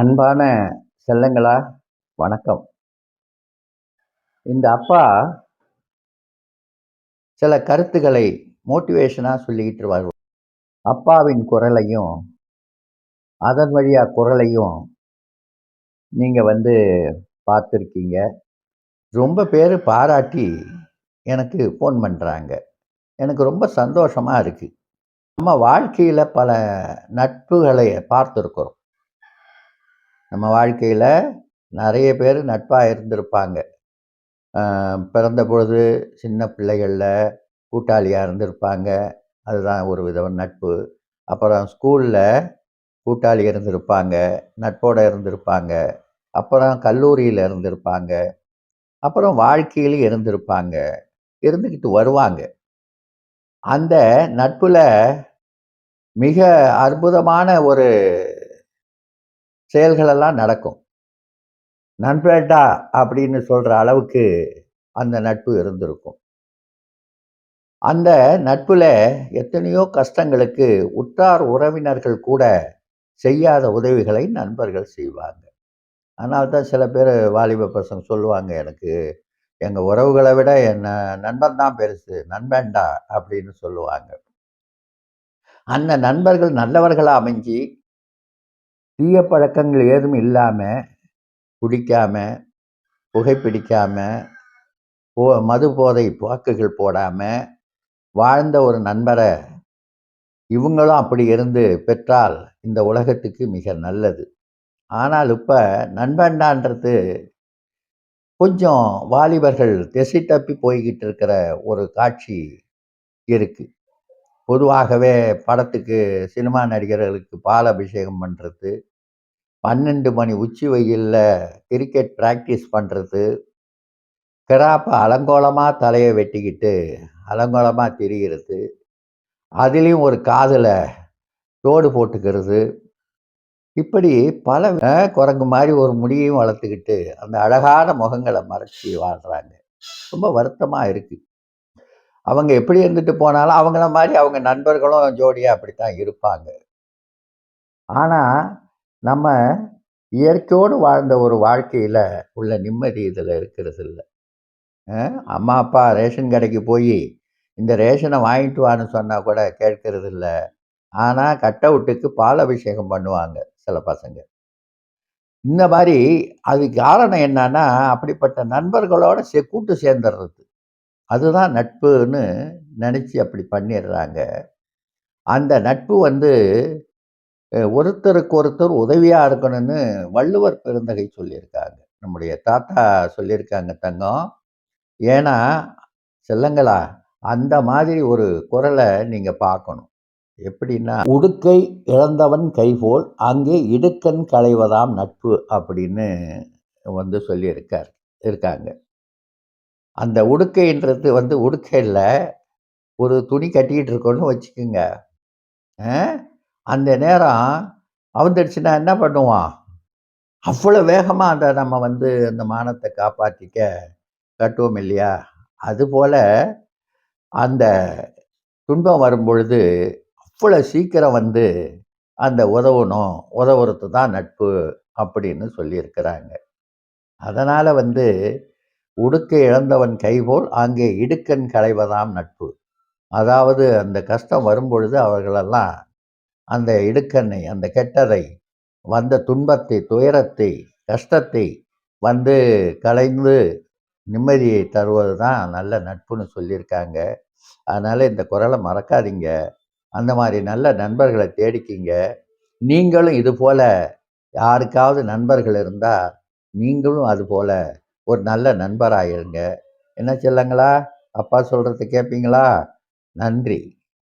அன்பான செல்லங்களா வணக்கம். இந்த அப்பா சில கருத்துக்களை மோட்டிவேஷனாக சொல்லிக்கிட்டு வருவார் அப்பாவின் குரலையும் அதன் வழியா குரலையும் நீங்கள் வந்து பார்த்துருக்கீங்க. ரொம்ப பேர் பாராட்டி எனக்கு ஃபோன் பண்ணுறாங்க எனக்கு ரொம்ப சந்தோஷமாக இருக்குது நம்ம வாழ்க்கையில் பல நட்புகளை பார்த்துருக்குறோம். நம்ம வாழ்க்கையில் நிறைய பேர் நட்பாக இருந்திருப்பாங்க. பிறந்த பொழுது சின்ன பிள்ளைகளில் கூட்டாளியாக இருந்திருப்பாங்க. அதுதான் ஒரு வித நட்பு. அப்புறம் ஸ்கூலில் கூட்டாளி இருந்திருப்பாங்க நட்போடு இருந்திருப்பாங்க. அப்புறம் கல்லூரியில் இருந்திருப்பாங்க. அப்புறம் வாழ்க்கையிலும் இருந்திருப்பாங்க. இருந்துக்கிட்டு வருவாங்க. அந்த நட்பில் மிக அற்புதமான ஒரு செயல்களெல்லாம் நடக்கும். நண்பேட்டா அப்படின்னு சொல்கிற அளவுக்கு அந்த நட்பு இருந்திருக்கும். அந்த நட்பில் எத்தனையோ கஷ்டங்களுக்கு உற்றார் உறவினர்கள் கூட செய்யாத உதவிகளை நண்பர்கள் செய்வாங்க. அதனால தான் சில பேர் வாலிப பசங்க சொல்லுவாங்க எனக்கு எங்கள் உறவுகளை விட என்ன நண்பன் தான் பெருசு நண்பன்டா அப்படின்னு சொல்லுவாங்க. அந்த நண்பர்கள் நல்லவர்களாக அமைஞ்சு தீய பழக்கங்கள் ஏதும் இல்லாமல் குடிக்காமல் புகைப்பிடிக்காமல் போ மது போதை வாக்குகள் போடாமல் வாழ்ந்த ஒரு நண்பரை இவங்களும் அப்படி இருந்து பெற்றால் இந்த உலகத்துக்கு மிக நல்லது. ஆனால் இப்போ நண்பண்டான்றது கொஞ்சம் வாலிபர்கள் திசை தப்பி போய்கிட்டு இருக்கிற ஒரு காட்சி இருக்குது பொதுவாகவே படத்துக்கு சினிமா நடிகர்களுக்கு பால் அபிஷேகம் பண்ணுறது பன்னெண்டு மணி உச்சி வெயிலில் கிரிக்கெட் ப்ராக்டிஸ் பண்ணுறது கிராப்பை அலங்கோலமாக தலையை வெட்டிக்கிட்டு அலங்கோலமாக திரிகிறது அதுலேயும் ஒரு காதில் தோடு போட்டுக்கிறது. இப்படி பல குரங்கு மாதிரி ஒரு முடியையும் வளர்த்துக்கிட்டு அந்த அழகான முகங்களை மறைச்சி வாழ்கிறாங்க ரொம்ப வருத்தமாக இருக்குது அவங்க எப்படி இருந்துட்டு போனாலும் அவங்கள மாதிரி அவங்க நண்பர்களும் ஜோடியாக அப்படி தான் இருப்பாங்க. ஆனால் நம்ம இயற்கையோடு வாழ்ந்த ஒரு வாழ்க்கையில் உள்ள நிம்மதி இதில் இருக்கிறது இல்லை அம்மா அப்பா ரேஷன் கடைக்கு போய் இந்த ரேஷனை வாங்கிட்டு வான்னு சொன்னால் கூட கேட்கறது இல்லை ஆனால் கட் அவுட்டுக்கு பால் அபிஷேகம் பண்ணுவாங்க சில பசங்க. இந்த மாதிரி அது காரணம் என்னன்னா அப்படிப்பட்ட நண்பர்களோட சே கூட்டு சேர்ந்துடுறது அதுதான் நட்புன்னு நினச்சி அப்படி பண்ணிடுறாங்க அந்த நட்பு வந்து ஒருத்தருக்கு ஒருத்தர் உதவியாக இருக்கணும்னு வள்ளுவர் பெருந்தகை சொல்லியிருக்காங்க. நம்முடைய தாத்தா சொல்லியிருக்காங்க தங்கம். ஏன்னா செல்லங்களா அந்த மாதிரி ஒரு குரலை நீங்கள் பார்க்கணும். எப்படின்னா உடுக்கை இழந்தவன் கைபோல் அங்கே இடுக்கண் களைவதாம் நட்பு அப்படின்னு வந்து சொல்லியிருக்கார் இருக்காங்க. அந்த உடுக்கைன்றது வந்து உடுக்கையில் ஒரு துணி கட்டிக்கிட்டு இருக்கோன்னு வச்சுக்கோங்க. அந்த நேரம் அவுந்துடுச்சுன்னா என்ன பண்ணுவான்? அவ்வளோ வேகமாக அந்த நம்ம வந்து அந்த மானத்தை காப்பாற்றிக்க கட்டுவோம் இல்லையா? அதுபோல் அந்த துன்பம் வரும் பொழுது அவ்வளோ சீக்கிரம் வந்து அந்த உதவணும் உதவுறது தான் நட்பு அப்படின்னு சொல்லியிருக்கிறாங்க. அதனால் வந்து உடுக்கை இழந்தவன் கைபோல் அங்கே இடுக்கண் களைவதாம் நட்பு. அதாவது அந்த கஷ்டம் வரும்பொழுது அவர்களெல்லாம் அந்த இடுக்கண்ணை அந்த கெட்டதை வந்த துன்பத்தை துயரத்தை கஷ்டத்தை வந்து கலைந்து நிம்மதியை தருவது தான் நல்ல நட்புன்னு சொல்லியிருக்காங்க. அதனால் இந்த குரலை மறக்காதீங்க. அந்த மாதிரி நல்ல நண்பர்களை தேடிக்கிங்க. நீங்களும் இது போல் யாருக்காவது நண்பர்கள் இருந்தால் நீங்களும் அது போல் ஒரு நல்ல நண்பராயிருங்க. என்ன செல்லங்களா? அப்பா சொல்கிறத கேட்பீங்களா நன்றி.